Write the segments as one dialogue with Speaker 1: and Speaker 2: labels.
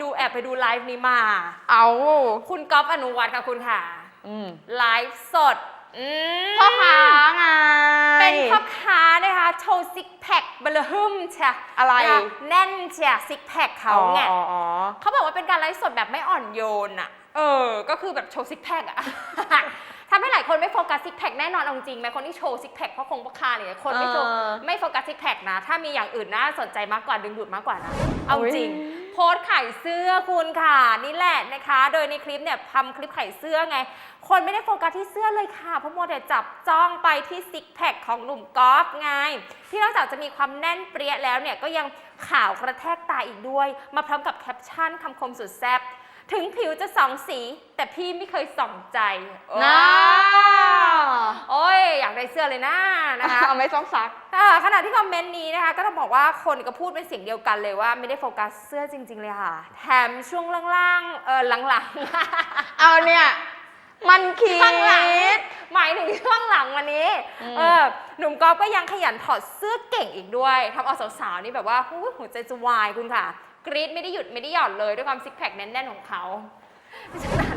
Speaker 1: ดูไลฟ์นี้มา
Speaker 2: เอา
Speaker 1: คุณก๊อฟอนุวัฒน์ค่ะคุณค่ะ
Speaker 2: อืม
Speaker 1: ไลฟ์สดอืม
Speaker 2: พ่อค้าไง
Speaker 1: เป็นพ่อค้านะคะโชว์ซิกแพคเบลฮึมเชีย
Speaker 2: อะไร
Speaker 1: นแน่นเชียซิกแพคเขาไง
Speaker 2: อ๋ออ๋อ
Speaker 1: เขาบอกว่าเป็นการไลฟ์สดแบบไม่อ่อนโยนอะเออ ก็คือแบบโชว์ซิกแพคอะทำให้หลายคนไม่โฟกัสซิกแพคแน่นอนเอาจริงไหมคนที่โชว์ซิกแพคเพราะคงพ่อค้าเนี่ยคนไม่โชว์
Speaker 2: เออ
Speaker 1: ไม่โฟกัสซิกแพคนะ ถ้ามีอย่างอื่นน่าสนใจมากกว่าดึงดูดมากกว่านะเอาจริง
Speaker 2: อุ๊ย
Speaker 1: โพสต์ขายเสื้อคุณค่ะ นี่แหละนะคะ โดยในคลิปเนี่ยทำคลิปขายเสื้อไง คนไม่ได้โฟกัสที่เสื้อเลยค่ะ เพราะมัวแต่จับจ้องไปที่ซิกแพคของหนุ่มกอล์ฟไง ที่นอกจากจะมีความแน่นเปรี้ยแล้วเนี่ยก็ยังขาวกระแทกตาอีกด้วย มาพร้อมกับแคปชั่นคำคมสุดแซ่บถึงผิวจะสองสี แต่พี่ไม่เคยส่องใจ
Speaker 2: น่า
Speaker 1: โอ้ยอยากได้เสื้อเลยนะ นะคะ
Speaker 2: เอาไม่ต้องซัก
Speaker 1: อ่าขณะที่คอมเมนต์นี้นะคะ ก็ต้องบอกว่าคนก็พูดเป็นเสียงเดียวกันเลยว่าไม่ได้โฟกัสเสื้อจริง ๆ เลยค่ะ แถมช่วงล่างๆเออหลังๆ
Speaker 2: เอาเนี่ยมันคิด
Speaker 1: ข้างหลังหมายถึงช่วงหลังวันนี้
Speaker 2: อืม
Speaker 1: เออ หนุ่มกอล์ฟก็ยังขยันถอดเสื้อเก่งอีกด้วยทำเอาสาวๆนี่แบบว่าหูหัวใจจะวายคุณค่ะ กรี๊ดไม่ได้หยุดไม่ได้หย่อนเลยด้วยความซิกแพคแน่นๆของเขา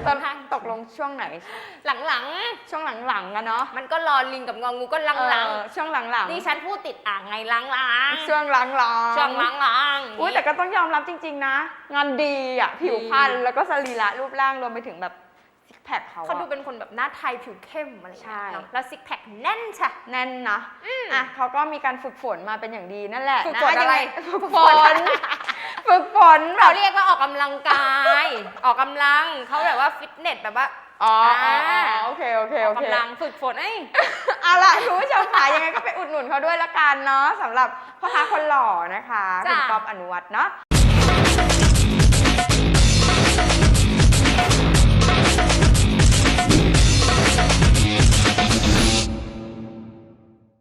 Speaker 1: ฉะนั้น
Speaker 2: ตอนตกลงช่วงไหน
Speaker 1: หลัง
Speaker 2: ช่วงหลังๆอะเนาะ
Speaker 1: ๆ มันก็รอลิงกับงองูก็หลัง
Speaker 2: เออช่วงหลัง
Speaker 1: ๆนี่ฉันพูดติดอ่างไงหลังๆ
Speaker 2: ช่วงหลังๆ
Speaker 1: ช่วงหลังๆ
Speaker 2: อุ้ยแต่ก็ต้องยอมรับจริง ๆ นะ งานดีอะ ผิวพรรณแล้วก็สรีระรูปร่างรวมไปถึงแบบซิกแพคเขา
Speaker 1: เขาดู
Speaker 2: อะ
Speaker 1: เป็นคนแบบหน้าไทยผิวเข้มอะไรอย่าง
Speaker 2: ใช่
Speaker 1: เงี้ยเนอะแล้วซิกแพคแน่นใช่
Speaker 2: แน่นนะอะเขาก็มีการฝึกฝนมาเป็นอย่างดีนั่นแหละ
Speaker 1: ฝึก
Speaker 2: นะ
Speaker 1: ฝนอะไร
Speaker 2: ยังงฝึกฝนฝึกฝ นแบ
Speaker 1: เขา
Speaker 2: บ
Speaker 1: เรียกว่าออกกำลังกาย ออกกำลังเขาแบบว่าฟิตเนสแบบว่า
Speaker 2: อ๋ออ๋ออ๋อ
Speaker 1: อ่า
Speaker 2: โอเค โอเค
Speaker 1: อ
Speaker 2: โอ
Speaker 1: อก
Speaker 2: เค
Speaker 1: กำลังฝึกฝนเอ้ย
Speaker 2: เอาล่ะคุณผู้ชมค่ะยังไงก็ไปอุดหนุนเขาด้วยละกันเนาะสำหรับพ่อค้าคนหล่อนะคะ
Speaker 1: จ้ะ
Speaker 2: คุณก๊อฟอนุวัฒน์เนาะ